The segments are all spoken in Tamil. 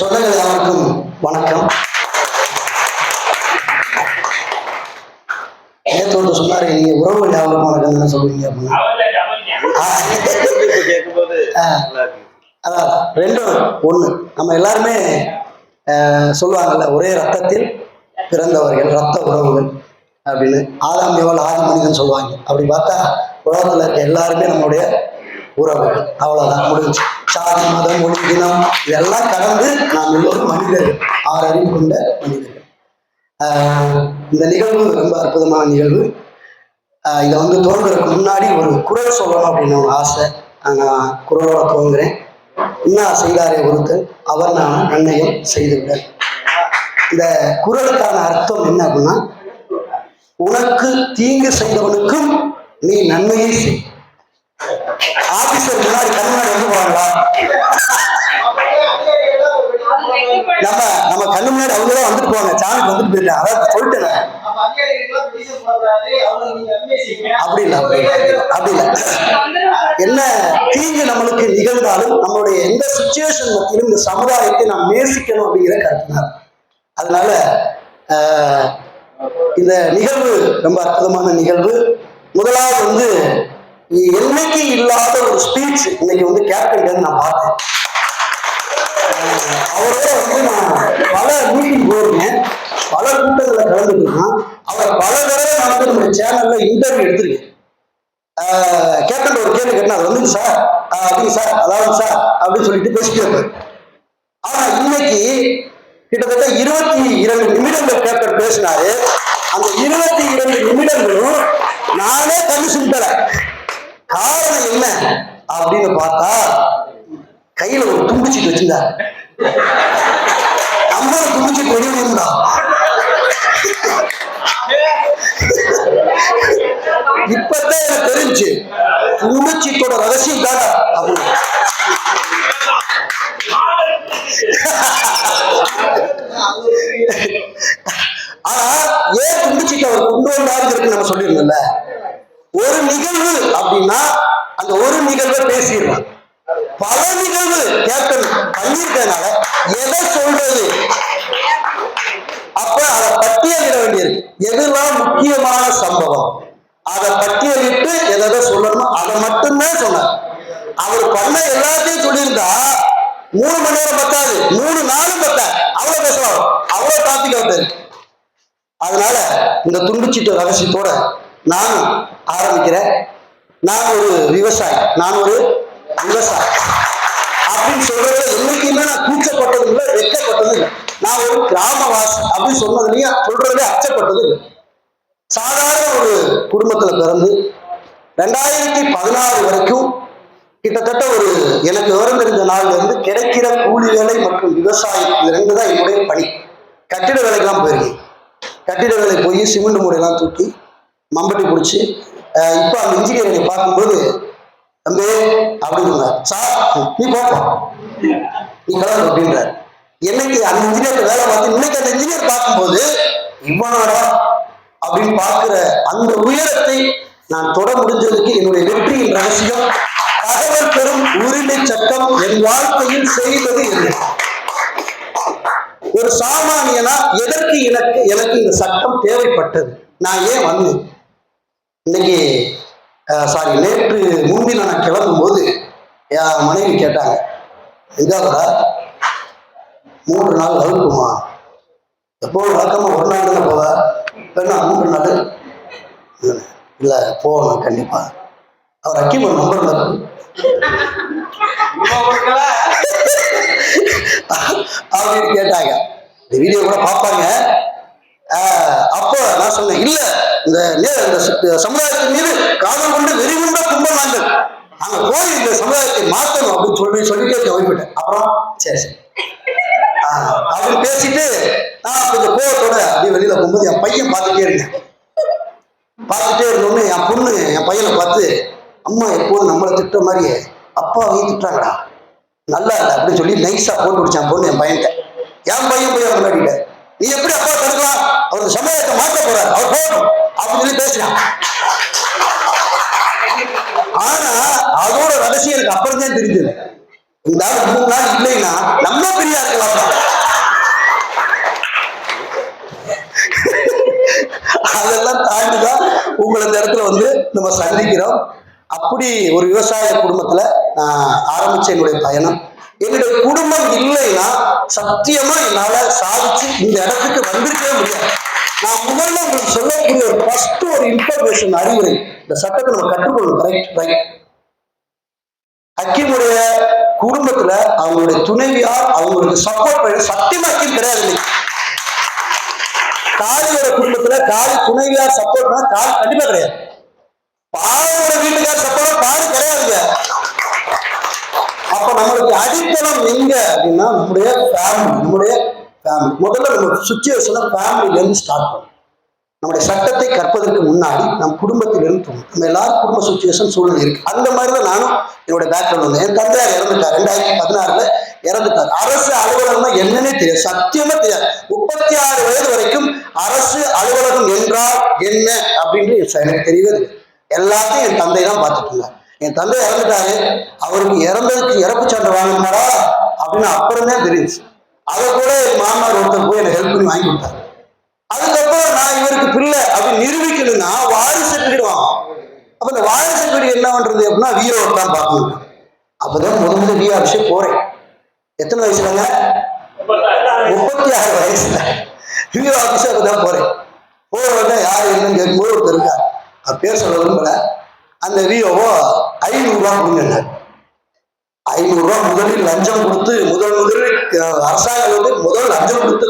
சொந்தங்கள் யாருக்கும் வணக்கம். நேற்று ஒன்று சொன்னாரு? நீங்க உறவுகள் யாருக்கும் வணக்கம் சொல்லுவீங்க அப்படின்னு? ஆ. அதான் ரெண்டும் ஒண்ணு. நம்ம எல்லாருமே சொல்லுவாங்கல்ல ஒரே ரத்தத்தில் பிறந்தவர்கள் ரத்த உறவுகள் அப்படின்னு. ஆதாம் எவ்வளவு ஆதி மனிதன் சொல்லுவாங்க. அப்படி பார்த்தா உலகத்துல இருக்க எல்லாருமே நம்மளுடைய உறவுகள் அவ்வளவுதான் முடிஞ்சு. சாதி மதம் மொழி இனம் இதெல்லாம் கடந்து நாம் எல்லோரும் மனிதர்கள் ஆறு அறிவு கொண்ட மனிதர்கள் இந்த நிகழ்வு ரொம்ப அற்புதமான நிகழ்வு. இதை வந்து தோன்றதுக்கு முன்னாடி ஒரு குரல் சொல்லணும் அப்படின்னு ஒரு ஆசை. நான் குரலோட துவங்குறேன். என்ன செய்தாரே ஒருத்தர்? அவர் நான் நன்மையும் செய்துவிட்டேன் இந்த குரலுக்கான அர்த்தம் என்ன அப்படின்னா உனக்கு தீங்கு செய்தவனுக்கும் நீ நன்மையை செய். ஆபீசர் முன்னாடி கண் முன்னாடி வந்து போவாங்களா நம்ம நம்ம கண்ணு முன்னாடி அவங்க தான் வந்துட்டு போவாங்க. சாமிக்கு வந்துட்டு போயிருக்காங்க. அதான் சொல்லிட்டேன் அப்படி இல்லை அப்படி இல்லை என்ன தீங்கு நம்மளுக்கு நிகழ்ந்தாலும் நம்மளுடைய எந்த சுச்சுவேஷன் மத்தியிலும் இந்த சமுதாயத்தை நாம் நேசிக்கணும் அப்படிங்கிற கருத்தினார் அதனால இந்த நிகழ்வு ரொம்ப அற்புதமான நிகழ்வு. முதலாவது வந்து என்னைக்கு இல்லாத ஒரு ஸ்பீச் இன்னைக்கு வந்து கேப்டன் நான் பார்த்தேன். அவரோட வந்து நான் பல மீட்டிங் போயிருக்கேன் பல கூட்டங்களில் கலந்துருக்கேன் அவர் பல தடவை நான் வந்து நம்ம சேனல்ல இன்டர்வியூ எடுத்திருக்கேன். கேப்டன் ஒரு கேள்வி கேட்டா அது வந்து சார் அப்படி அப்படிங்க சார் அதாவது சார் அப்படின்னு சொல்லிட்டு பேசிட்டு இருப்பாரு ஆனா இன்னைக்கு கிட்டத்தட்ட இருபத்தி இரண்டு நிமிடங்கள் கேப்டன் பேசினாரு. அந்த இருபத்தி இரண்டு நிமிடங்களும் நானே கண்ணு சுட்டல காரணம் என்ன அப்படின்னு பார்த்தா கையில ஒரு தும்பிச்சிட்டு வச்சிருந்தா நம்ம தும்பிச்சிட்டு வெளியிடா இப்பதான் எனக்கு தெரிஞ்சு தும்பிச்சிட்டோட ரகசியம் தானே அப்படின்னு. ஆனா ஏன் தும்பிச்சிட்டு அவர் கொண்டு வந்தாருன்னு நம்ம சொல்லியிருந்தோம்ல? ஒரு அப்படின்னா அந்த ஒரு நிகழ்வை பேசிடுறான் பல நிகழ்வு கேப்டன் பண்ணியிருக்கனால எதை சொல்றது? அப்ப அதை பட்டியலிட வேண்டியது எதெல்லாம் முக்கியமான சம்பவம்? அதை பட்டியலிட்டு எதை எதை சொல்லணுமோ அதை மட்டும்தான் சொன்னார். அவர் பண்ண எல்லாத்தையும் சொல்லியிருந்தா மூணு மணி நேரம் பத்தாது மூணு நாளும் பத்தாது. அவ்வளவு பேசலாம். அவ்வளவு டாபிக் அவர் அதனால இந்த துண்டுச்சீட்டு ரகசியத்தோட நான் ஆரம்பிக்கிறேன். நான் ஒரு விவசாயி. நான் ஒரு விவசாயி. அப்படின்னு சொல்றது என்னைக்குமே நான் கூச்சப்பட்டது இல்லை வெக்கப்பட்டது இல்லை நான் ஒரு கிராமவாசி அப்படின்னு சொன்னதுலயும் சொல்றதுல அச்சப்பட்டது இல்லை சாதாரண ஒரு குடும்பத்துல பிறந்து ரெண்டாயிரத்தி பதினாறு வரைக்கும் கிட்டத்தட்ட ஒரு எனக்கு விவரம் தெரிஞ்ச நாள்ல இருந்து கிடைக்கிற கூலி வேலை மற்றும் விவசாயம் இது ரெண்டு தான் என்னுடைய பணி. கட்டிட வேலைக்கெல்லாம் போயிருக்கேன். கட்டிட வேலை போய் சிமெண்ட் மூடையெல்லாம் தூக்கி மம்பட்டி பிடிச்சி இப்போ அந்த இன்ஜினியரை பார்க்கும்போது தம்பி அப்படின்னு சார் நீ போப்பா. நீ கிளம்பு அப்படின்ற என்னைக்கு அந்த இன்ஜினியர் வேலை பார்த்து இன்னைக்கு அந்த இன்ஜினியர் பார்க்கும்போது இவனோடா அப்படின்னு பார்க்கிற அந்த உயரத்தை நான் தொட முடிஞ்சதுக்கு என்னுடைய வெற்றியின் ரகசியம் தகவல் பெறும் உரிமை சட்டம் என் வாழ்க்கையில் செய்தது என்ன ஒரு சாமானியனா எதற்கு எனக்கு எனக்கு இந்த சட்டம் தேவைப்பட்டது? நான் ஏன் வந்தேன்? இன்னைக்கு சாரி நேற்று முன்தின நான் கிளம்பும் போது என் மனைவி கேட்டாங்க எங்காவதா மூன்று நாள் வகுப்புமா எப்போதும் வழக்கமாக ஒரு நாள் தானே போவா? வேணா மூன்று நாள்? இல்லை போகணும் கண்டிப்பாக அவர் அக்கிமன் நம்பர் இருக்கு அப்படின்னு கேட்டாங்க இந்த வீடியோ கூட பார்ப்பாங்க. அப்போ நான் சொன்னேன் இல்ல இந்த இந்த சமுதாயத்தின் மீது காதல் கொண்டு வெறி கொண்ட கும்பல் நாங்கள். நாங்க போய் இந்த சமுதாயத்தை மாத்தணும் அப்படின்னு சொல்லி சொல்லிட்டு போய்விட்டேன் அப்புறம் சரி சரி. அப்படின்னு பேசிட்டு நான் கொஞ்சம் கோவத்தோட அப்படியே வெளியில போகும்போது என் பையன் பார்த்துட்டே இருந்தேன். பார்த்துட்டே இருந்தோன்னு என் பொண்ணு என் பையனை பார்த்து அம்மா எப்போதும் நம்மளை திட்ட மாதிரி அப்பாவையும் திட்டாங்கடா நல்லா இல்லை அப்படின்னு சொல்லி நைஸா போட்டு விடுச்சான் பொண்ணு என் பையன்கிட்ட. என் பையன் போய் அவன் நீ எப்படி அப்பா தடுக்கலாம்? அவர் சமயத்தை சமுதாயத்தை மாற்ற போற அவர் போகணும் அப்படின்னு சொல்லி பேசினான் ஆனா அதோட ரகசியம் எனக்கு அப்புறம் தான் தெரிஞ்சது. இந்த ஆள் மூணு நாள் இல்லைன்னா நம்ம பெரியா இருக்கலாம் அதெல்லாம் தாண்டிதான் உங்களை இந்த இடத்துல வந்து நம்ம சந்திக்கிறோம். அப்படி ஒரு விவசாய குடும்பத்துல நான் ஆரம்பிச்ச என்னுடைய பயணம். என்னுடைய குடும்பம் இல்லைன்னா சத்தியமா என்னால சாதிச்சு இந்த இடத்துக்கு வந்திருக்கவே முடியாது. நான் முதல்ல உங்களுக்கு சொல்லக்கூடிய ஒரு ஃபர்ஸ்ட் ஒரு இன்ஃபர்மேஷன் அறிவுரை. இந்த சட்டத்தை நம்ம கற்றுக்கொள்ளணும் ரைட் ரைட் ஹக்கீமுடைய குடும்பத்துல அவங்களுடைய துணைவியார் அவங்களுக்கு சப்போர்ட் பண்ண சத்தியமா ஹக்கீம் கிடையாது காலியோட குடும்பத்துல காலி துணைவியார் சப்போர்ட் பண்ணா காளி கண்டிப்பா கிடையாது. பாவோட வீட்டுக்கார் சப்போர்ட் பாடு கிடையாதுங்க. அப்ப நம்மளுக்கு அடித்தளம் எங்க அப்படின்னா நம்முடைய ஃபேமிலி நம்முடைய ஃபேமிலி முதல்ல நம்ம சுச்சுவேஷனை ஃபேமிலியிலேருந்து ஸ்டார்ட் பண்ணும் நம்முடைய சட்டத்தை கற்பதற்கு முன்னாடி நம் குடும்பத்திலிருந்து தோணும். நம்ம எல்லாரும் குடும்ப சுச்சுவேஷன் சூழ்நிலை இருக்கு. அந்த மாதிரி தான் நானும் என்னோட பேக்ரவுண்ட் வந்தேன். என் தந்தையார் இறந்துட்டார். ரெண்டாயிரத்தி பதினாறுல இறந்துட்டார். அரசு அலுவலகம்னா என்னன்னே தெரியாது. சத்தியமா தெரியாது. முப்பத்தி ஆறு வயது வரைக்கும் அரசு அலுவலகம் என்றால் என்ன அப்படின்னு எனக்கு தெரியவே தெரியாது. எல்லாத்தையும் என் தந்தை தான் பார்த்துட்டு இருந்தார். என் தந்தை இறந்துட்டாரு. அவருக்கு இறந்ததுக்கு இறப்பு சான்று வாங்கினாரா? அப்படின்னு அப்புறமே தெரியுது. அதை கூட என் மாமனார் ஒருத்தர் போய் எனக்கு ஹெல்ப் பண்ணி வாங்கி கொடுத்தாரு. அதுக்கப்புறம் நான் இவருக்கு பிள்ளை அப்படின்னு நிரூபிக்கணும்னா வாரிசு சர்டிஃபிகேட் வாங்க அப்ப இந்த வாரிசு சர்டிஃபிகேட் என்ன பண்றது அப்படின்னா விஓ தான் பார்க்கணும். அப்பதான் முத முதல் விஓ ஆஃபீஸே போறேன். எத்தனை வயசுலங்க? முப்பத்தி ஆறு வயசுல. விஓ ஆஃபீஸே அப்பதான் போறேன். போற உடனே யார் என்னன்னு கேட்கும்போது ஒருத்தர் இருக்கார். அவர் பேர் சொல்ல விரும்பல. அந்த விஓவோ ஐநூறுரூவா கொடுங்க ஐநூறுரூவா முதலில் லஞ்சம் கொடுத்து முதல் முதலில் அரசாங்கம் வந்து முதல் லஞ்சம் கொடுத்து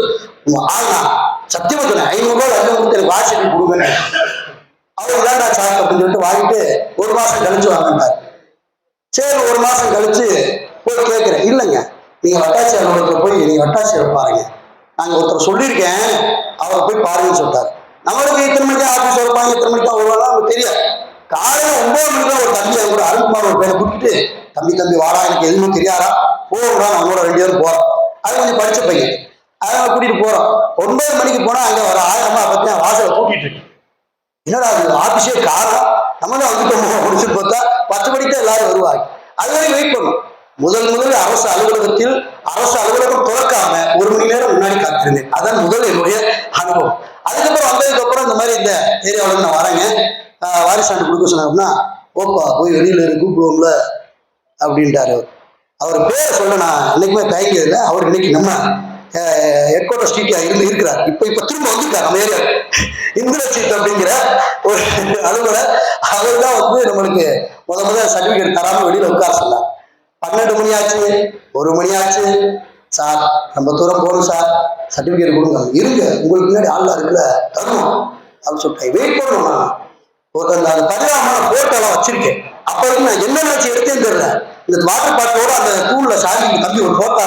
ஆனா சத்தியமத்தில் சொன்னேன் ஐநூறுரூவா லஞ்சம் கொடுத்து எனக்கு வாட்ஸ்அப் கொடுங்க அவர் தான்டா சாக்கு அப்படின்னு சொல்லிட்டு வாங்கிட்டு ஒரு மாசம் கழிச்சு வாங்கிட்டார் சரி ஒரு மாசம் கழிச்சு போய் கேட்கிறேன். இல்லைங்க நீங்க வட்டாட்சி அலுவலகத்தில் போய் நீங்க வட்டாட்சியர் பாருங்க. நாங்க ஒருத்தர் சொல்லியிருக்கேன். அவரை போய் பாருங்கன்னு சொல்லிட்டாரு. நம்மளுக்கு இத்தனை மணிக்கு ஆபீஸ் வருவாங்க இத்தனை மணிக்கு வருவாங்க நமக்கு தெரியாது. காலையில ஒன்பது மணிக்கு ஒரு தம்பி என் கூட அருண்குமார் ஒரு பேரை கூப்பிட்டு தம்பி தம்பி வாடா எனக்கு எதுவும் தெரியாதா? போகா நம்மளோட ரெண்டு பேரும் போறோம். அது கொஞ்சம் படிச்ச பையன். அதனால கூட்டிட்டு போறோம். ஒன்பது மணிக்கு போனா அங்க ஒரு ஆயிரமா பத்தி வாசலை கூட்டிட்டு இருக்கு. என்னடா அது ஆபீஸே காரணம் நம்ம தான் வந்துட்டோமோ? முடிச்சுட்டு பார்த்தா பத்து மணிக்கு தான் எல்லாரும் வருவாங்க. அது வரைக்கும் வெயிட் பண்ணும் முதல் முதல் அரசு அலுவலகத்தில் அரசு அலுவலகம் துறக்காம ஒரு மணி நேரம் முன்னாடி காத்திருந்தேன் அதான் முதல் என்னுடைய அனுபவம். அதுக்கப்புறம் வந்ததுக்கு அப்புறம் இந்த மாதிரி இந்த ஏரியாவில் நான் வரேங்க. வாரிசாண்டு கொடுக்க சொன்னாங்கன்னா ஓப்பா போய் வெளியில் இருந்து கூப்பிடுவோம்ல அப்படின்ட்டாரு அவர். அவர் பேரை சொல்ல நான் என்னைக்குமே தயங்கியதில்லை அவர் இன்னைக்கு நம்ம ஹெட் ஸ்ட்ரீட்ல இருந்து இருக்கிறார். இப்போ இப்போ திரும்ப வந்துட்டார் நம்ம ஏரியா இந்திரஜித் அப்படிங்கிற ஒரு அலுவலர் அவர் தான் வந்து நம்மளுக்கு முத முத சர்டிஃபிகேட் தராம வெளியில உட்கார சொன்னார். பன்னெண்டு மணி ஆச்சு ஒரு மணி ஆச்சு. சார் நம்ம தூரம் போகணும் சார் சர்டிஃபிகேட் கொடுங்க. இருங்க. உங்களுக்கு முன்னாடி ஆள்லாம் இருக்குல்ல தரணும். அப்படின்னு சொல்லிட்டு வெயிட் பண்ணணும் நான் ஒரு அந்த அந்த பதினாறு போட்டோலாம் வச்சிருக்கேன். அப்ப வரைக்கும் நான் என்ன நினைச்சு எடுத்தேன்னு தெரியல. இந்த வாட்டர் பாட்டிலோட அந்த தூள்ல சாமி தம்பி ஒரு போட்டோ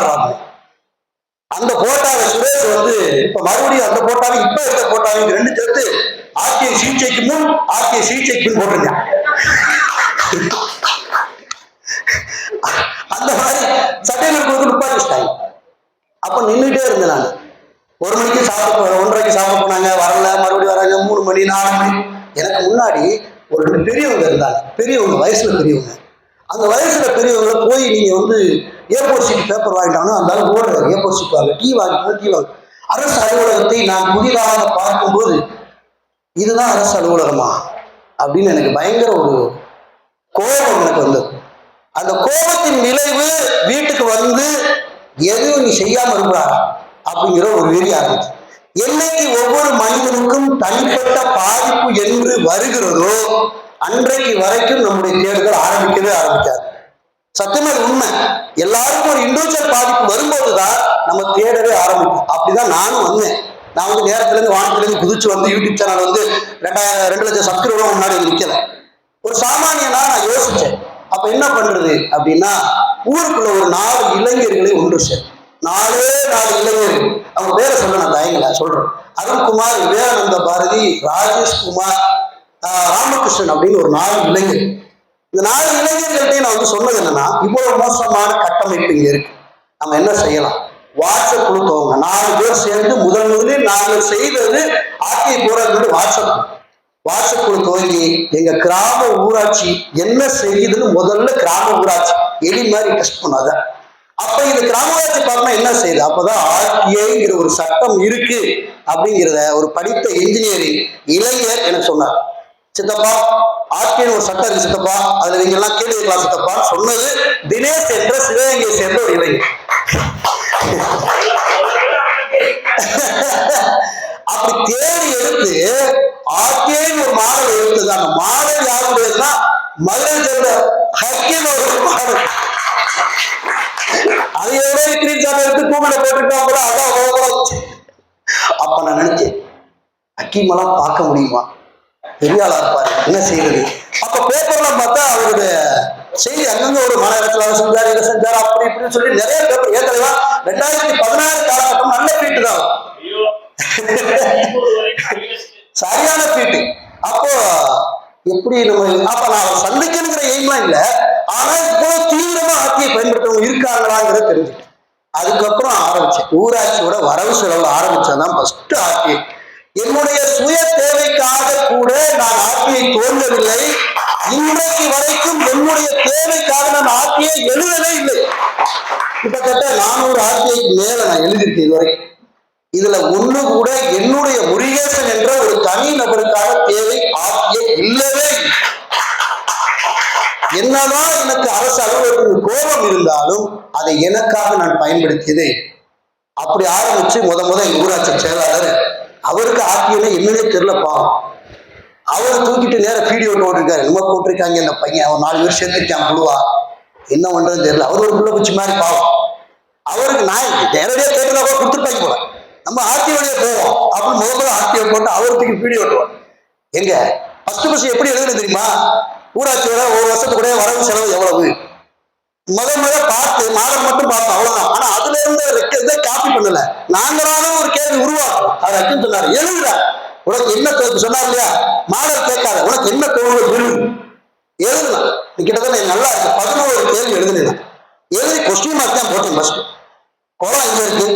அந்த போட்டாவை சுரேஷ் வந்து இப்ப மறுபடியும் அந்த போட்டாவை இப்ப எடுத்த போட்டாவை ரெண்டு சேர்த்து ஆர்டிஐ சிகிச்சைக்கு முன் ஆர்டிஐ சிகிச்சைக்கு பின் போட்டிருந்தேன் அந்த மாதிரி சட்டையில் கொடுத்து நிப்பாட்டி அப்ப நின்றுட்டே இருந்தேன் நான். ஒரு மணிக்கு சாப்பிட போ- ஒன்றரைக்கு சாப்பிட போனாங்க வரல மறுபடியும் வராங்க மூணு மணி நாலு மணி. எனக்கு முன்னாடி ஒரு ரெண்டு பெரியவங்க இருந்தாங்க. பெரியவங்க வயசுல பெரியவங்க. அந்த வயசுல பெரியவங்களை போய் நீங்க வந்து ஏர்போர்ட் சீட் பேப்பர் வாங்கிட்டாலும் அந்த அளவுக்கு ஓடுறாரு. ஏர்போர்ட் சீட் வாங்க டீ வாங்கிட்டாங்க டீ வாங்க. அரசு அலுவலகத்தை நான் புதிதாக பார்க்கும்போது இதுதான் அரசு அலுவலகமா? அப்படின்னு எனக்கு பயங்கர ஒரு கோபம் எனக்கு வந்தது. அந்த கோபத்தின் விளைவு வீட்டுக்கு வந்து எதுவும் நீ செய்யாம இருக்கிறா அப்படிங்கிற ஒரு வெறி ஆரம்பிச்சு என்னைக்கு ஒவ்வொரு மனிதனுக்கும் தனிப்பட்ட பாதிப்பு என்று வருகிறதோ அன்றைக்கு வரைக்கும் நம்முடைய தேடுதல் ஆரம்பிக்கவே ஆரம்பிக்காது. சத்தியமே உண்மை. எல்லாருக்கும் ஒரு இண்டிவிஜுவல் பாதிப்பு வரும்போதுதான் நம்ம தேடவே ஆரம்பிக்கும் அப்படிதான் நானும் வந்தேன். நான் வந்து நேரத்துல இருந்து வானத்துல இருந்து குதிச்சு வந்து யூடியூப் சேனல் வந்து ரெண்டாயிரம் ரெண்டு லட்சம் சப்ஸ்கிரைபரும் முன்னாடி வந்து நிக்கல. ஒரு சாமானியனா நான் யோசிச்சேன். அப்ப என்ன பண்றது அப்படின்னா ஊருக்குள்ள ஒரு நாலு இளைஞர்களை ஒன்று சேர் நாலே நாலு இளைஞர்கள். அவங்க பேரை சொல்ல நான் தயங்கல சொல்றேன். அருண்குமார் விவேகானந்த பாரதி ராஜேஷ் குமார் ராமகிருஷ்ணன் அப்படின்னு ஒரு நாலு இளைஞர் இந்த நாலு இளைஞர்கள்ட்டையும் நான் வந்து சொன்னது என்னன்னா இவ்வளவு மோசமான கட்டமைப்பு இங்க இருக்கு. நம்ம என்ன செய்யலாம்? வாட்ஸ்அப் குழு நாலு பேர் சேர்ந்து முதல் முதலில் நாங்கள் செய்தது ஆர்டிஐ போறது வாட்ஸ்அப் குழு. வாட்ஸ்அப் துவங்கி எங்க கிராம ஊராட்சி என்ன செய்யுதுன்னு முதல்ல கிராம ஊராட்சி எலி மாதிரி டெஸ்ட் பண்ணாத. அப்ப இந்த கிராம ஊராட்சி பார்க்கணும் என்ன செய்யுது? அப்பதான் ஆர்டிஐங்கிற ஒரு சட்டம் இருக்கு அப்படிங்கிறத ஒரு படித்த இன்ஜினியரிங் இளைஞர் எனக்கு சொன்னார். சித்தப்பா ஆர்டிஐ ஒரு சட்டம் இருக்கு சித்தப்பா. அதுல நீங்க எல்லாம் கேள்வி கேட்கலாம் சித்தப்பா. சொன்னது தினேஷ் என்ற சிவகங்கையை சேர்ந்த ஒரு இளைஞர். அப்படி தேடி எடுத்து ஆர்டிஐன்னு ஒரு மாடல் எடுத்தது. அந்த மாடல் யாருடையதுன்னா மதுரை சேர்ந்த ஹக்கின் ஒரு மாடல். அது எவ்வளோ ஸ்கிரீன் ஷாட் எடுத்து கூகுள போட்டுட்டோம் கூட அதான் ஓவரம் அப்ப நான் நினைச்சேன் ஹக்கீமெல்லாம் பார்க்க முடியுமா? பெரிய ஆளா இருப்பாரு என்ன செய்யறது அப்ப பேப்பர்ல பார்த்தா அவருடைய செய்தி அங்கங்க ஒரு மன இடத்துல அவர் செஞ்சார் இதை செஞ்சார் அப்படி இப்படின்னு சொல்லி நிறைய பேப்பர் ஏற்கனவே ரெண்டாயிரத்தி பதினாறு காலகட்டம் நல்ல ஃபீட்டு தான். சரியான ஃபீட்டு அப்போ எப்படி நம்ம அப்ப நான் சந்திக்கணுங்கிற எய்ம்லாம் இல்ல. ஆனா இப்போ தீவிரமா ஆட்சியை பயன்படுத்தவங்க இருக்காங்களாங்கிறத தெரிஞ்சுட்டேன் அதுக்கப்புறம் ஆரம்பிச்சேன். ஊராட்சியோட வரவு செலவு ஆரம்பிச்சதான் ஃபர்ஸ்ட் ஆட்சி. என்னுடைய சுய தேவைக்காக கூட நான் ஆட்சியை தோன்றவில்லை. இன்றைக்கு வரைக்கும் என்னுடைய தேவைக்காக நான் ஆட்சியை எழுதவே இல்லை. கிட்டத்தட்ட நானூறு ஆட்சியைக்கு மேல நான் எழுதியிருக்கேன் இதுவரைக்கும். இதுல ஒண்ணு கூட என்னுடைய முருகேசன் என்ற ஒரு தனி நபருக்கான தேவை ஆட்சியே இல்லவே என்னதான் எனக்கு அரசு அலுவலகத்துக்கு கோபம் இருந்தாலும் அதை எனக்காக நான் பயன்படுத்தியது அப்படி ஆரம்பிச்சு முத முத எங்க ஊராட்சி செயலாளர் அவருக்கு ஆக்கியமே என்னன்னே தெரியல பாவம் அவரை தூக்கிட்டு நேர வீடியோ போட்டிருக்காரு. நம்ம போட்டிருக்காங்க இந்த பையன். அவன் நாலு பேர் சேர்த்துருக்கான் புழுவா என்ன பண்றதுன்னு தெரியல. அவர் ஒரு புள்ள குச்சி மாதிரி பாவம். அவருக்கு நான் நேரடியா கேட்டுனா கூட கொடுத்துருப்பாங்க போல. நம்ம ஆர்டி வழியா போவோம். அப்படின்னு முத முதல்ல ஆர்டிஓ போட்டு அவருக்கு பீடி ஓட்டுவோம் எங்க? ஃபஸ்ட்டு பஸ் எப்படி எழுதுறது தெரியுமா? ஊராட்சியோட ஒரு வருஷத்துக்குடைய வரவு செலவு எவ்வளவு? முத முத பார்த்து மாடல் மட்டும் பார்த்தோம் அவ்வளவுதான். ஆனா அதுல இருந்து ரெக்கத்தை காப்பி பண்ணல. நாங்களாலும் ஒரு கேள்வி உருவாக்கும் அதை அர்ஜுன் சொன்னாரு எழுதுற உனக்கு என்ன தோணுது? சொன்னார் இல்லையா? மாடல் கேட்காத. உனக்கு என்ன தோணுது எழுது எழுதலாம் கிட்டத்தட்ட நல்லா இருக்கு. பதினோரு கேள்வி எழுதுனேன் எழுதி கொஸ்டின் மார்க் தான் போட்டேன் ஃபர்ஸ்ட் குளம் எங்க இருக்கு?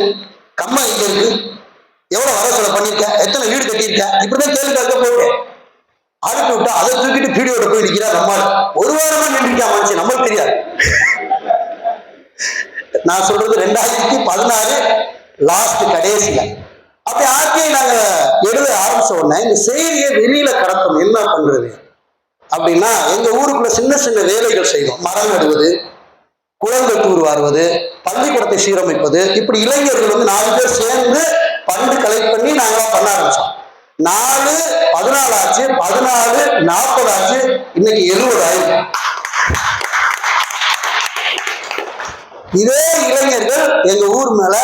கம்மா இங்க இருக்கு. எவ்வளவு வர செலவு பண்ணிருக்க? எத்தனை வீடு கட்டியிருக்க? இப்படிதான் கேள்வி கேட்க போட்டு அடுத்து விட்டா அதை தூக்கிட்டு பீடியோட போய் நிக்கிறா நம்மால். ஒரு வாரமா நின்றுக்கா மனுஷன்? நம்மளுக்கு தெரியாது. நான் சொல்றது ரெண்டாயிரத்தி பதினாறு லாஸ்ட் கடைசியில. அப்படி ஆர்டிஐ நாங்க எழுத ஆரம்பிச்ச உடனே இந்த செய்தியை வெளியில கடத்தணும் என்ன பண்றது? அப்படின்னா எங்க ஊருக்குள்ள சின்ன சின்ன வேலைகள் செய்வோம். மரம் நடுவது குழந்தை தூர் வாருவது பள்ளிக்கூடத்தை சீரமைப்பது. இப்படி இளைஞர்கள் வந்து நாலு பேர் சேர்ந்து பண்டு கலெக்ட் பண்ணி நாங்களாம் பண்ண ஆரம்பிச்சோம். நாலு பதினாலு ஆச்சு பதினாலு நாற்பது ஆச்சு இன்னைக்கு எழுபது ஆயிரம் இதே இளைஞர்கள் எங்க ஊர் மேல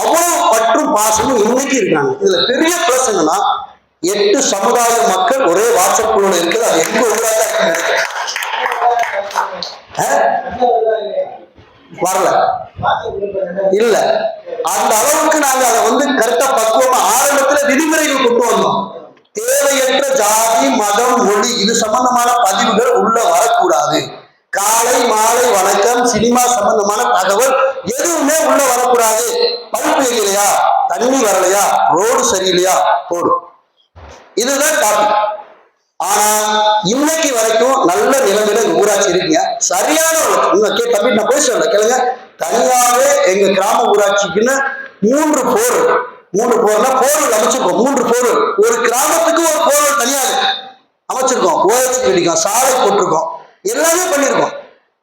அவ்வளவு பற்றும் பாசமும் இன்னைக்கு இருக்காங்க. இதுல பெரிய பிளஸ் என்னன்னா எட்டு சமுதாய மக்கள் ஒரே வாட்ஸ்அப் குழுல இருக்குது அது எங்க ஊராக தான் இருக்கு. வரல. இல்ல. அந்த அளவுக்கு நாங்க அதை வந்து கரெக்டா பக்குவமா ஆரம்பத்துல விதிமுறைகள் கொண்டு வந்தோம். தேவையற்ற ஜாதி மதம் மொழி இது சம்பந்தமான பதிவுகள் உள்ள வரக்கூடாது. காலை மாலை வணக்கம் சினிமா சம்பந்தமான தகவல் எதுவுமே உள்ள வரக்கூடாது. பழுப்பு இல்லையா தண்ணி வரலையா? ரோடு சரியில்லையா? போடும் இதுதான் டாபிக் ஆனா இன்னைக்கு வரைக்கும் நல்ல நிலைமையில ஊராட்சி இருக்கீங்க. சரியான கே தம்பி நான் போய் சொல்ல கேளுங்க. தனியாவே எங்க கிராம ஊராட்சிக்குன்னு மூன்று போர். மூன்று போர்னா போர் அமைச்சிருக்கோம். மூன்று போர். ஒரு கிராமத்துக்கு ஒரு போர் தனியாக அமைச்சிருக்கோம். ஓஎச்சி கட்டிக்கோம் சாலை போட்டிருக்கோம். எல்லாமே பண்ணியிருக்கோம்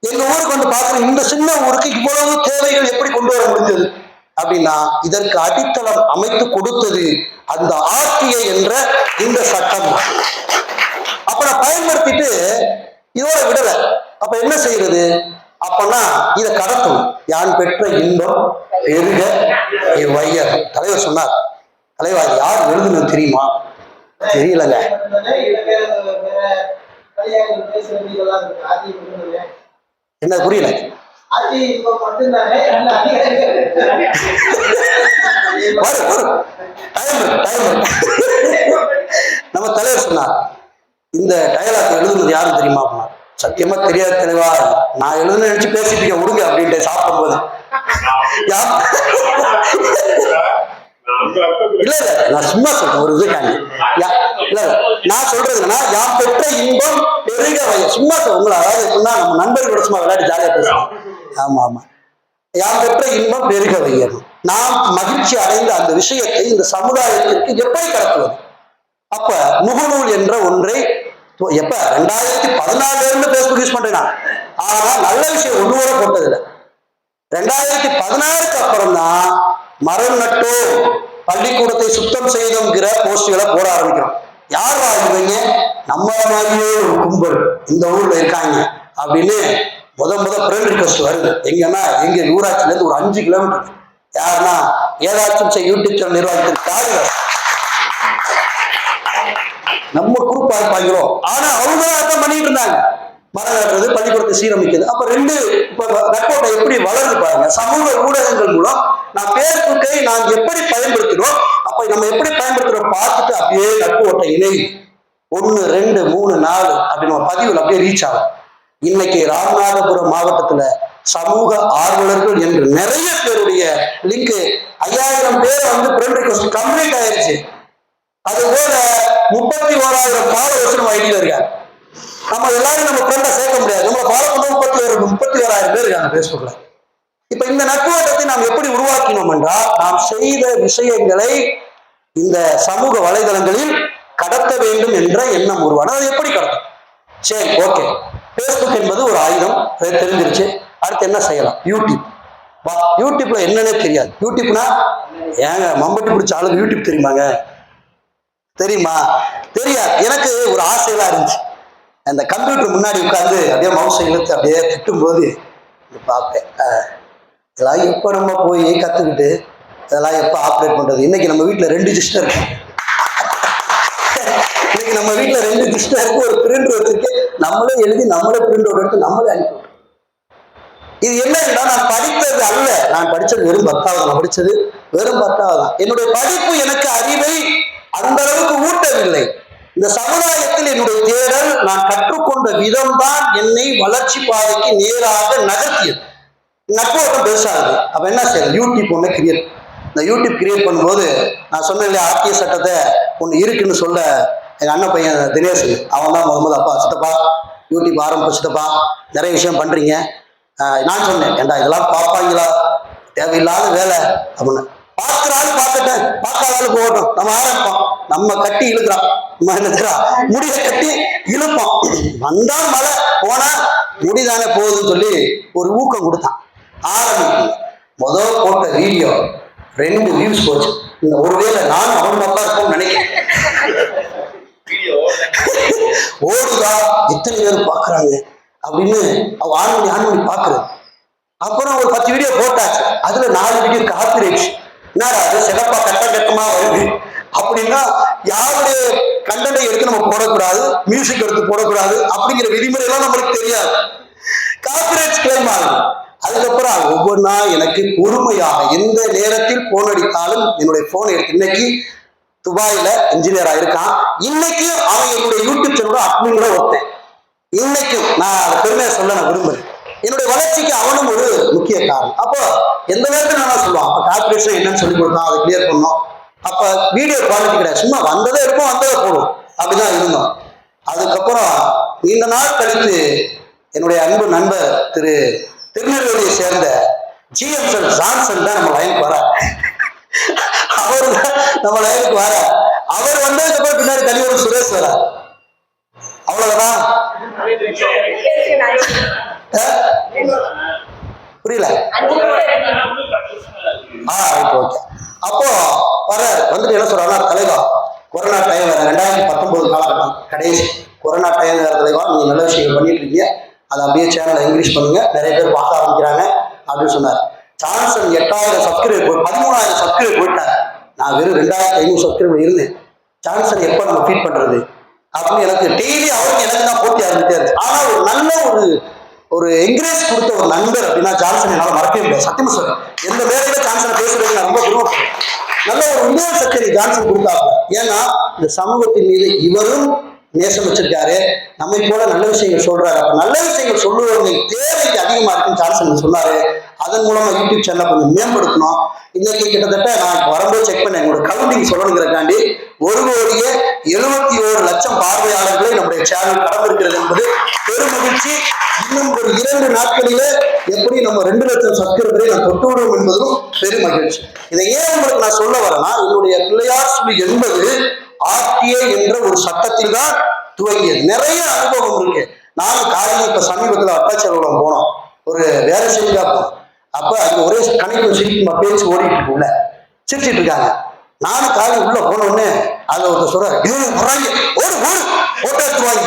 எங்க ஊருக்கு வந்து பார்க்கணும் இந்த சின்ன ஊருக்கு இவ்வளவு தேவைகள் எப்படி கொண்டு வர முடிஞ்சது? அப்படின்னா இதற்கு அடித்தளம் அமைத்து கொடுத்தது அந்த ஆர்டிஐ என்ற இந்த சட்டம். அப்ப நான் பயன்படுத்திட்டு இதோட விடல. அப்ப என்ன செய்யறது? அப்பனா இத கடத்தணும். யான் பெற்ற இன்பம் பெருக வையர் தலைவர் சொன்னார் தலைவர் யார் எழுதுனது தெரியுமா? தெரியலங்க. என்ன புரியல? டைம் டைம் நம்ம தலைவர் சொன்னார் இந்த டயலாக் எழுதுனது யாரும் தெரியுமா? அப்படின்னா சத்தியமா தெரியாது தெளிவா நான் எழுதுன நினைச்சு பேசிட்டு விடுங்க அப்படின்ட்டு சாப்பிடும் போது இல்ல இல்ல நான் சும்மா சொல்றேன் ஒரு இதுக்காக யா- இல்ல நான் சொல்றது என்னன்னா பெற்ற இன்பம் பெருக வய சும்மா சொல்ல உங்களை அதாவது எப்படின்னா நம்ம நண்பர்களோட சும்மா விளையாடி ஜாலியா பேசுவோம். ஆமா ஆமா. யார் பெற்ற இன்பம் பெருக வையணும் நாம் மகிழ்ச்சி அடைந்த அந்த விஷயத்தை இந்த சமுதாயத்திற்கு எப்படி கடத்துவது? அப்ப முகநூல் என்ற ஒன்றை எப்ப? ரெண்டாயிரத்தி பதினாலுல இருந்து பேஸ்புக் யூஸ் பண்றேன் ஆனா நல்ல விஷயம் ஒண்ணு கூட போட்டதில்லை. ரெண்டாயிரத்தி பதினாறுக்கு அப்புறம் தான் மரம் நட்டு பள்ளிக்கூடத்தை சுத்தம் செய்தோங்கிற போஸ்டுகளை போட ஆரம்பிக்கிறோம். யார் வாழ்ந்தீங்க நம்ம மாதிரியே ஒரு கும்பல். இந்த ஊர்ல இருக்காங்க. அப்படின்னு முத முத ஃப்ரெண்ட் ரிக்வஸ்ட் வருது. எங்கன்னா எங்க ஊராட்சியில இருந்து ஒரு அஞ்சு கிலோமீட்டர் யாருன்னா ஏதாச்சும் செய்ய யூடியூப் சேனல் நிர்வாகத்தின் காடுகள் நம்ம குரூப் ஆனா அவங்க அதான் பண்ணிட்டு இருந்தாங்க. மரம் கட்டுறது பள்ளிக்கூடத்தை சீரமைக்கிறது. அப்ப ரெண்டு இப்ப நட்போட்டை எப்படி வளருது பாருங்க. சமூக ஊடகங்கள் மூலம் நான் பேஸ்புக்கை நான் எப்படி பயன்படுத்துறோம் அப்ப நம்ம எப்படி பயன்படுத்துறோம் பார்த்துட்டு அப்படியே நட்பு ஓட்டை இணை ஒன்னு ரெண்டு மூணு நாலு அப்படின்னு நம்ம பதிவுல அப்படியே ரீச் ஆகும். இன்னைக்கு ராமநாதபுரம் மாவட்டத்துல சமூக ஆர்வலர்கள் என்று நிறைய பேருடைய லிங்க் ஐயாயிரம் பேர் வந்து ஃப்ரெண்ட் ரிக்வஸ்ட் கம்ப்ளீட் ஆயிருச்சு. அது போல முப்பத்தி ஓராயிரம் கால நம்ம ஐடியில் இருக்காங்க. நம்ம எல்லாரும் நம்ம ஃப்ரெண்டை சேர்க்க முடியாது. நம்மளை ஃபாலோ பண்ண முப்பத்தி ஒரு முப்பத்தி ஓராயிரம் பேர் இருக்காங்க ஃபேஸ்புக்கில் இப்ப இந்த நட்போட்டத்தை நாம் எப்படி உருவாக்கினோம் என்றால் நாம் செய்த விஷயங்களை இந்த சமூக வலைதளங்களில் கடத்த வேண்டும் என்ற எண்ணம் உருவான அது எப்படி கடத்தும் சரி ஓகே ஃபேஸ்புக் என்பது ஒரு ஆயுதம். அது தெரிஞ்சிருச்சு. அடுத்து என்ன செய்யலாம்? யூடியூப் வா யூடியூப்ல என்னன்னே தெரியாது. யூடியூப்னா ஏங்க மம்பட்டி பிடிச்ச ஆளுக்கு யூடியூப் தெரியுமாங்க? தெரியுமா? தெரியாது. எனக்கு ஒரு ஆசையெல்லாம் இருந்துச்சு. அந்த கம்ப்யூட்டர் முன்னாடி உட்காந்து அப்படியே மவுசை இழுத்து அப்படியே திட்டும் போது பார்ப்பேன். இதெல்லாம் எப்போ நம்ம போய் கற்றுக்கிட்டு இதெல்லாம் எப்போ ஆப்ரேட் பண்ணுறது இன்னைக்கு நம்ம வீட்டில் ரெண்டு சிஸ்டர் இருக்கு. இன்னைக்கு நம்ம வீட்டில் ரெண்டு சிஸ்டர் இருக்கு. ஒரு பிரிண்ட் ஒருத்தருக்கு நம்மளே எழுதி நம்மளே பிரிண்ட் அவுட் எடுத்து நம்மளே அனுப்பிவிடுறோம் இது என்னன்னா நான் படித்தது அல்ல. நான் படிச்சது வெறும் பத்தாவது. நான் படிச்சது வெறும் பத்தாவது தான். என்னுடைய படிப்பு எனக்கு அறிவை அந்த அளவுக்கு ஊட்டவில்லை. இந்த சமுதாயத்தில் என்னுடைய தேடல் நான் கற்றுக்கொண்ட விதம் தான் என்னை வளர்ச்சி பாதைக்கு நேராக நகர்த்தியது. நட்போட்டம் பெருசாகுது அப்ப என்ன செய்யறது? யூடியூப் ஒன்று கிரியேட் இந்த யூடியூப் கிரியேட் பண்ணும்போது நான் சொன்னேன் இல்லையா ஆர்டிய சட்டத்தை ஒன்று இருக்குன்னு சொல்ல எங்க அண்ணன் பையன் தினேஷ் அவன் தான் முகமது அப்பா சித்தப்பா யூடியூப் ஆரம்பிச்சு சித்தப்பா நிறைய விஷயம் பண்றீங்க. நான் சொன்னேன் ஏண்டா இதெல்லாம் பார்ப்பாங்களா தேவையில்லாத வேலை அப்படின்னு. பார்க்குறாலும் பார்க்கட்டேன் பார்க்காதாலும் போகட்டும். நம்ம ஆரம்பிப்போம். நம்ம கட்டி இழுக்கிறோம் நம்ம என்னதுரா முடிய கட்டி இழுப்போம். வந்தா மழை போனா முடிதானே போகுதுன்னு சொல்லி ஒரு ஊக்கம் கொடுத்தான். ஆரம்பிக்கும் முதல் போட்ட வீடியோ ரெண்டு வியூஸ் போச்சு. இந்த ஒருவேளை நானும் அவன் நல்லா இருக்கும்னு நினைக்கிறேன். ஓடுதா? எத்தனை பேர் பார்க்கறாங்க. அப்படின்னு அவ ஆன் பண்ணி பார்க்கறது. அப்புறம் ஒரு பத்து வீடியோ போட்டாச்சு. அதுல நாலு வீடியோ காப்பிரைட்ஸ் என்னடா அது சிறப்பா கட்ட கட்டமா வருது? அப்படின்னா யாருடைய கண்டனை எடுத்து நம்ம போடக்கூடாது மியூசிக் எடுத்து போடக்கூடாது அப்படிங்கிற விதிமுறை எல்லாம் நம்மளுக்கு தெரியாது. காப்பிரைட்ஸ் கிளைம் ஆகுது. அதுக்கப்புறம் ஒவ்வொன்றா எனக்கு பொறுமையாக எந்த நேரத்தில் போன் அடித்தாலும் என்னுடைய போன் எடுத்து இன்னைக்கு துபாயில இன்ஜினியரா இருக்கான் இன்னைக்கும் அவன் என்னுடைய யூடியூப் சேனலோட அட்மின்ல ஒருத்தன். இன்னைக்கும் நான் அதை பெருமையை சொல்ல நான் விரும்புறேன் என்னுடைய வளர்ச்சிக்கு அவனும் ஒரு முக்கிய காரணம். அப்போ எந்த நேரத்தில் நான் சொல்லுவான். அப்போ கார்பரேஷன் என்னன்னு சொல்லி கொடுத்தான் அதை கிளியர் பண்ணோம் அப்போ வீடியோ குவாலிட்டி கிடையாது. சும்மா வந்ததே இருக்கும் வந்ததை போடும் அப்படிதான் இருந்தோம். அதுக்கப்புறம் நீண்ட நாள் கழித்து என்னுடைய அன்பு நண்பர் திரு திருநெல்வேலியை சேர்ந்த ஜிஎம்சன் ஜான்சன் தான் நம்ம லைனுக்கு வர அவர் தான் நம்ம லைனுக்கு வர அவர் வந்ததுக்கு அப்புறம் பின்னாடி தனி சுரேஷ் வர அவ்வளவுதான். புரியல. ஆ ஓகே. அப்போ வர வந்துட்டு என்ன சொல்றாங்கன்னா தலைவா கொரோனா டைம் வேற ரெண்டாயிரத்தி பத்தொன்பது காலகட்டம். கடைசி கொரோனா டைம் வேற தலைவா நீங்க நல்ல விஷயங்கள் பண்ணிட்டு இருக்கீங்க. அதை அப்படியே சேனலை இங்கிலீஷ் பண்ணுங்க. நிறைய பேர் பார்க்க ஆரம்பிக்கிறாங்க அப்படின்னு சொன்னார். சான்சன் எட்டாயிரம் சப்ஸ்கிரைப் பதிமூணாயிரம் சப்ஸ்கிரைப் போயிட்டார். நான் வெறும் ரெண்டாயிரத்தி ஐநூறு சப்ஸ்கிரைப் இருந்தேன். சான்சன் எப்போ நம்ம ஃபீட் பண்றது? அப்படின்னு எனக்கு டெய்லி அவருக்கு எனக்கு தான் போட்டி ஆரம்பிட்டே இருந்துச்சு. ஆனா ஒரு நல்ல ஒரு ஒரு என்கரேஜ் கொடுத்த ஒரு நண்பர் அப்படின்னா ஜான்சன் என்னால மறக்கவே முடியாது. சத்தியமா சொல்றேன். எந்த வேலையில ஜான்சனை பேசுறது நான் ரொம்ப விரும்பப்படுறேன் நல்ல ஒரு உண்மையான சக்தி ஜான்சன் கொடுத்தாங்க ஏன்னா இந்த சமூகத்தின் மீது இவரும் நேசம் வச்சிருக்காரு. நம்மை போல நல்ல விஷயங்கள் சொல்றாரு. அப்ப நல்ல விஷயங்கள் சொல்லுவவங்க தேவைக்கு அதிகமா இருக்குன்னு சான்சன் சொன்னாரு. அதன் மூலமா யூடியூப் சேனலை கொஞ்சம் மேம்படுத்தணும். இன்னைக்கு கிட்டத்தட்ட நான் இப்ப வரும்போது செக் பண்ணேன். எங்களோட கவுண்டிங் சொல்லணுங்கிறக்காண்டி ஒரு கோடியே எழுபத்தி ஓரு லட்சம் பார்வையாளர்களை நம்முடைய சேனல் கடந்திருக்கிறது என்பது பெரும் மகிழ்ச்சி. இன்னும் ஒரு இரண்டு நாட்களிலே எப்படி நம்ம ரெண்டு லட்சம் சப்ஸ்கிரைபரை நான் தொட்டு விடுவோம் என்பதும் பெரும் மகிழ்ச்சி. இதை ஏன் உங்களுக்கு நான் சொல்ல வரேன்னா என்னுடைய பிள்ளையார் சுழி என்பது ஆர்டிஐ என்ற ஒரு சட்டத்தில் தான் துவங்கியது. நிறைய அனுபவம் இருக்கு. நானும் காலையில் இப்ப சமீபத்தில் அட்டாச்சலம் போனோம். ஒரு வேலை செய்யா போனோம் அப்ப அது ஒரே கணக்கு சிரிப்பு பேச்சு ஓடிட்டு இருக்கும்ல சிரிச்சிட்டு இருக்காங்க. நானும் காலி உள்ள போனோடனே அதை ஒருத்தர் சொல்ற "ஏய், வர்றாங்க ஓடு ஓடு போட்டோ எடுத்துருவாங்க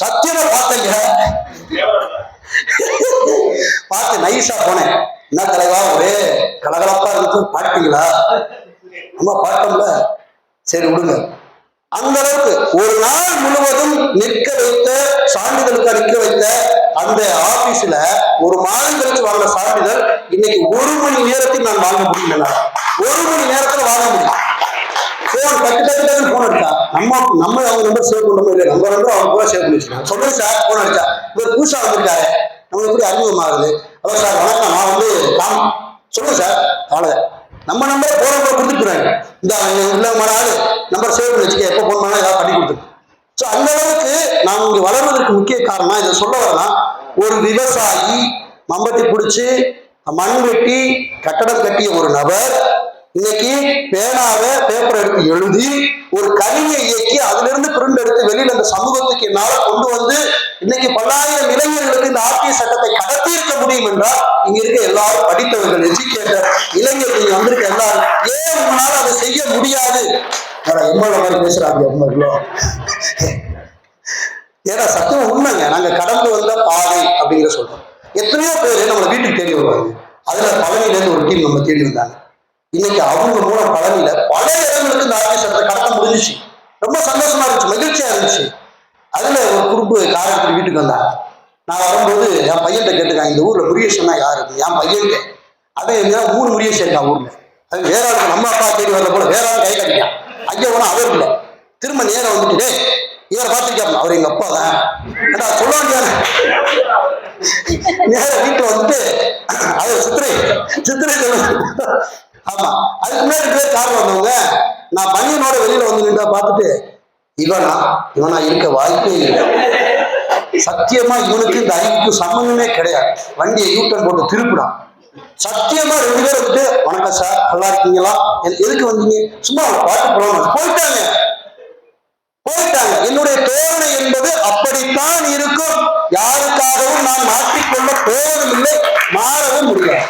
சத்தியமா பார்த்தீங்க. பார்த்து நைஸா போனேன். என்ன தலைவா ஒரே கலகலப்பா இருக்கு பாட்டீங்களா அம்மா பாட்டோம்ல. சரி விடுங்க. அந்த அளவுக்கு ஒரு நாள் முழுவதும் நிற்க வைத்த சான்றிதழுக்கு நிற்க வைத்த அந்த ஆபீஸ்ல ஒரு மாதம் கழிச்சு வாங்கின சான்றிதழ் இன்னைக்கு ஒரு மணி நேரத்தில் நான் வாங்க முடியல ஒரு மணி நேரத்துல வாங்க முடியும். போன் டக்கு டக்கு டக்கு போன் அடிச்சா. நம்ம நம்ம அவங்க நம்பர் சேவ் பண்ணணும் இல்லை. நம்ம நம்பர் அவங்க கூட சேவ் பண்ணி வச்சுக்கலாம். சொல்லுங்க சார் போன் அடிச்சா. இவர் புதுசா வந்திருக்காரு. நம்ம எப்படி அறிமுகமாகுது. அதான் சார் வணக்கம். நான் வந்து காம் சொல்லுங்க சார் அவ்வளோ நம்ம நம்பர் போன நம்பர் கொடுத்துருக்குறாங்க இந்த உள்ள ஆளு நம்பர் சேவ் பண்ணி வச்சுக்க எப்போ ஃபோன் பண்ணா ஏதாவது பண்ணி கொடுத்துருக்கோம் ஸோ அந்த அளவுக்கு நாம் இங்கே வளர்வதற்கு முக்கிய காரணம் இதை சொல்ல வரலாம். ஒரு விவசாயி மம்பட்டி பிடிச்சி மண் வெட்டி கட்டடம் கட்டிய ஒரு நபர் இன்னைக்கு பேனாவை பேப்பர் எடுத்து எழுதி ஒரு கருவியை இயக்கி அதுல இருந்து பிரிண்ட் எடுத்து வெளியில அந்த சமூகத்துக்கு என்னால கொண்டு வந்து இன்னைக்கு பல்லாயிரம் இளைஞர்களுக்கு இந்த ஆர்டிஐ சட்டத்தை கடத்தி இருக்க முடியும் என்றால் இங்க இருக்க எல்லாரும் படித்தவர்கள் எஜுகேட்டர் இளைஞர்கள் நீங்க வந்திருக்க எல்லாரும் ஏன் உங்களால அதை செய்ய முடியாது? எம்எல்ஏ மாதிரி பேசுறாங்க எம்எல்ஏ. ஏன்னா சத்தியம் உண்மைங்க. நாங்க கடந்து வந்த பாதை அப்படிங்கிற சொல்றோம். எத்தனையோ பேர் நம்மளை வீட்டுக்கு தேடி வருவாங்க. அதுல பழனில இருந்து ஒரு டீம் நம்ம தேடி வந்தாங்க. இன்னைக்கு அவங்க மூலம் பழனியில பல இடங்களுக்கு இந்த ஆர்டிஸ்ட் சட்டத்தை கடத்த முடிஞ்சிச்சு. ரொம்ப சந்தோஷமா இருந்துச்சு மகிழ்ச்சியா இருந்துச்சு. அதுல ஒரு குரூப்பு கார் வீட்டுக்கு வந்தாங்க. நான் வரும்போது என் பையன்கிட்ட கேட்டுக்காங்க இந்த ஊர்ல முருகேஷன்னா யாரு? என் பையன்கிட்ட. அவன் எங்க மூணு முருகேசன் இருக்கான் ஊர்ல? அது வேற ஆளுக்கு நம்ம அப்பா தேடி வரல போல வேற ஆள் கை கட்டிக்கான் ஐயா போனா அவர் இல்லை. திரும்ப நேரம் வந்துட்டு இவரை பார்த்துருக்கா அவர் எங்க அப்பா தான். ஏடா சொல்ல வேண்டியது நேர வீட்டுல வந்துட்டு அது சித்திரை சித்திரை சொல்லு ஆமா. அதுக்கு முன்னாடி பேர் கார் வந்தவங்க நான் பையனோட வெளியில வந்து நின்றா பார்த்துட்டு இவனா இவனா இருக்க வாய்ப்பே இல்லை. சத்தியமா இவனுக்கு இந்த அறிவுக்கு சம்மந்தமே கிடையாது. வண்டியை யூட்டன் போட்டு திருப்பிடான் சத்தியமா ரெண்டு பேரும் வந்துட்டு வணக்கம் சார் நல்லா இருக்கீங்களா? எதுக்கு வந்தீங்க? சும்மா பாட்டு போலாம் போயிட்டாங்க. போயிட்டாங்க. என்னுடைய தோரணை என்பது அப்படித்தான் இருக்கும். யாருக்காகவும் நான் மாற்றிக்கொள்ள போவதும் இல்லை மாறவும் முடியாது.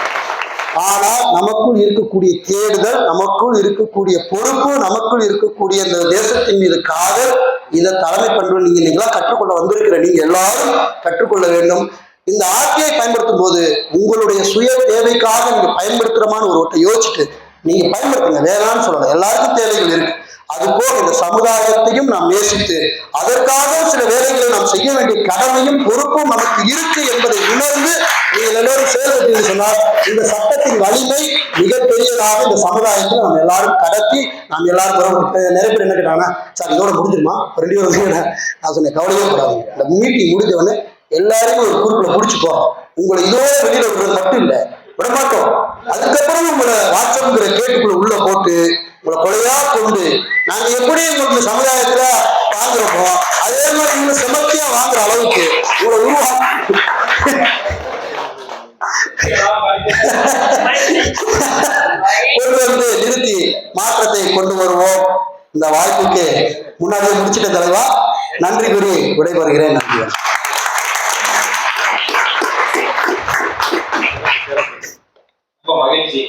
ஆனால் நமக்குள் இருக்கக்கூடிய தேடுதல் நமக்குள் இருக்கக்கூடிய பொறுப்பு நமக்குள் இருக்கக்கூடிய இந்த தேசத்தின் மீது காதல் இதை தலைமை பண்பு நீங்க நீங்களா கற்றுக்கொள்ள வந்திருக்கிற நீங்க எல்லாரும் கற்றுக்கொள்ள வேண்டும். இந்த ஆட்சியை பயன்படுத்தும் போது உங்களுடைய சுய தேவைக்காக நீங்க பயன்படுத்துறமான ஒரு ஒட்டை யோசிச்சுட்டு நீங்க பயன்படுத்துங்க. வேணாம்னு சொல்லலாம்? எல்லாருக்கும் தேவைகள் இருக்கு. அது போக இந்த சமுதாயத்தையும் நாம் நேசித்து அதற்காக சில வேலைகளை நாம் செய்ய வேண்டிய கடமையும் பொறுப்பும் நமக்கு இருக்கு என்பதை உணர்ந்து நீங்கள் எல்லோரும் சேர்ந்து சொன்னால் இந்த சட்டத்தின் வலிமை மிகப்பெரியதாக இந்த சமுதாயத்தில் நம்ம எல்லாரும் கடத்தி நாம் எல்லாரும் நிறைய பேர் என்ன கேட்டாங்கன்னா சார் இதோட முடிஞ்சிருமா? ரெண்டு பேரும் நான் சொன்னேன் கவலையே கூடாது இந்த மீட்டிங் முடிஞ்ச உடனே எல்லாரையும் ஒரு குறிப்பில் பிடிச்சி போறோம். உங்களை இதோட வெளியில விடுறது மட்டும் இல்லை விடமாட்டோம். அதுக்கப்புறம் உங்களை வாட்ஸ்அப்ங்கிற கேட்டுக்குள்ள உள்ள போட்டு உங்களை கொலையா கொண்டு நாங்க எப்படி உங்களுக்கு சமுதாயத்துல வாங்குறோமோ அதே மாதிரி இவங்க செமத்தியா வாங்குற அளவுக்கு உங்களை உருவா கொண்டு வந்து நிறுத்தி மாற்றத்தை கொண்டு வருவோம். இந்த வாய்ப்புக்கு முன்னாடியே முடிச்சிட்ட தலைவா. நன்றி கூறி விடைபெறுகிறேன். நன்றி. மகிழ்ச்சி.